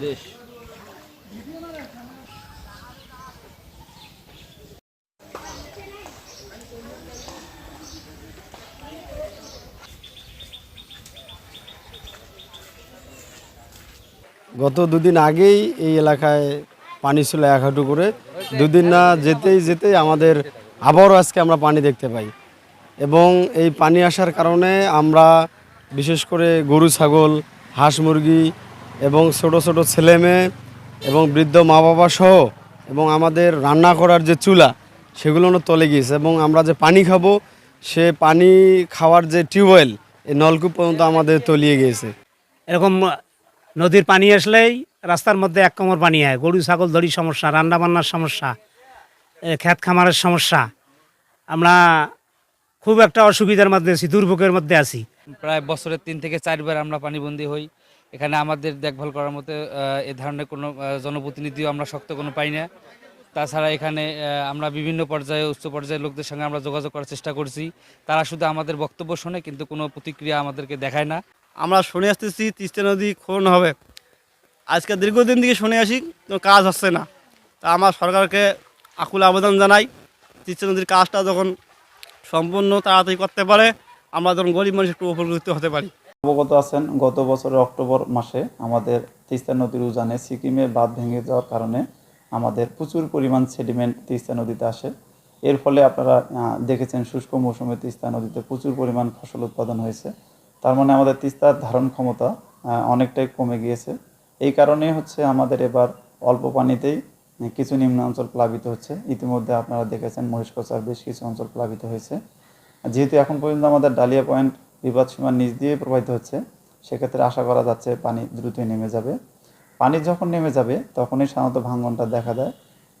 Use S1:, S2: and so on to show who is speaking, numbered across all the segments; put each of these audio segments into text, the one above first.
S1: দেশ
S2: গত দুদিন আগেই এই এলাকায় পানি ছিল এক হাঁটু করে। দুদিন না যেতেই যেতেই আমাদের আবারও আজকে আমরা পানি দেখতে পাই। এবং এই পানি আসার কারণে আমরা বিশেষ করে গরু, ছাগল, হাঁস মুরগি এবং ছোট ছোট ছেলে মেয়ে এবং বৃদ্ধ মা বাবা সহ এবং আমাদের রান্না করার যে চুলা, সেগুলো তলে গিয়েছে এবং আমরা যে পানি খাব, সে পানি খাওয়ার যে টিউবওয়েল, এই নলকূপ পর্যন্ত আমাদের তলিয়ে গিয়েছে।
S3: এরকম নদীর পানি আসলেই রাস্তার মধ্যে এক কোমর পানি হয় গরু, ছাগল, দড়ি সমস্যা রান্না বান্নার সমস্যা ক্ষেত খামারের সমস্যা। আমরা খুব একটা অসুবিধার মধ্যে আছি, দুর্ভোগের মধ্যে আছি।
S1: প্রায় বছরের তিন থেকে চারবার আমরা পানিবন্দী হই। এখানে আমাদের দেখভাল করার মতো এ ধরনের কোনো জনপ্রতিনিধিও আমরা শক্ত কোনো পাই না। তাছাড়া এখানে আমরা বিভিন্ন পর্যায়ে, উচ্চ পর্যায়ের লোকদের সঙ্গে আমরা যোগাযোগ করার চেষ্টা করছি। তারা শুধু আমাদের বক্তব্য শোনে, কিন্তু কোনো প্রতিক্রিয়া আমাদেরকে দেখায় না।
S4: আমরা শুনে আসতেছি, তিস্তা নদী খনন হবে। আজকে দীর্ঘদিন থেকে শুনে আসি, তো কাজ হচ্ছে না। তা আমার সরকারকে আকুল আবেদন জানাই, তিস্তা নদীর কাজটা যখন সম্পূর্ণ তাড়াতাড়ি করতে পারে, আমরা যখন গরিব মানুষ একটু উপকৃত হতে পারি।
S5: অবগত আছেন, গত বছরের অক্টোবর মাসে আমাদের তিস্তা নদীর উজানে সিকিমে বাঁধ ভেঙে যাওয়ার কারণে আমাদের প্রচুর পরিমাণ সেডিমেন্ট তিস্তা নদীতে আসে। এর ফলে আপনারা দেখেছেন শুষ্ক মৌসুমে তিস্তা নদীতে প্রচুর পরিমাণ ফসল উৎপাদন হয়েছে। তার মানে আমাদের তিস্তার ধারণ ক্ষমতা অনেকটাই কমে গিয়েছে। এই কারণে হচ্ছে আমাদের এবার অল্প পানিতেই কিছু নিম্ন অঞ্চল প্লাবিত হচ্ছে। ইতিমধ্যে আপনারা দেখেছেন মহিষকচার বেশ কিছু অঞ্চল প্লাবিত হয়েছে। যেহেতু এখন পর্যন্ত আমাদের ডালিয়া পয়েন্ট বিপদ সীমার নিচ দিয়ে প্রবাহিত হচ্ছে, সেক্ষেত্রে আশা করা যাচ্ছে পানি দ্রুতই নেমে যাবে। পানি যখন নেমে যাবে, তখনই সাধারণত ভাঙ্গনটা দেখা দেয়।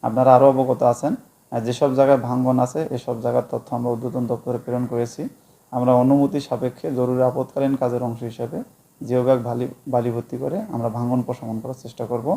S5: আপনারা আরও অবগত আছেন যেসব জায়গায় ভাঙ্গন আছে, এসব জায়গার তথ্য আমরা উদ্বোধন দপ্তরে প্রেরণ করেছি। আমরা অনুমতি সাপেক্ষে জরুরি আপৎকালীন কাজের অংশ হিসাবে জিও ব্যাগ বালি বালি ভর্তি করে আমরা ভাঙন প্রশমন করার চেষ্টা করব।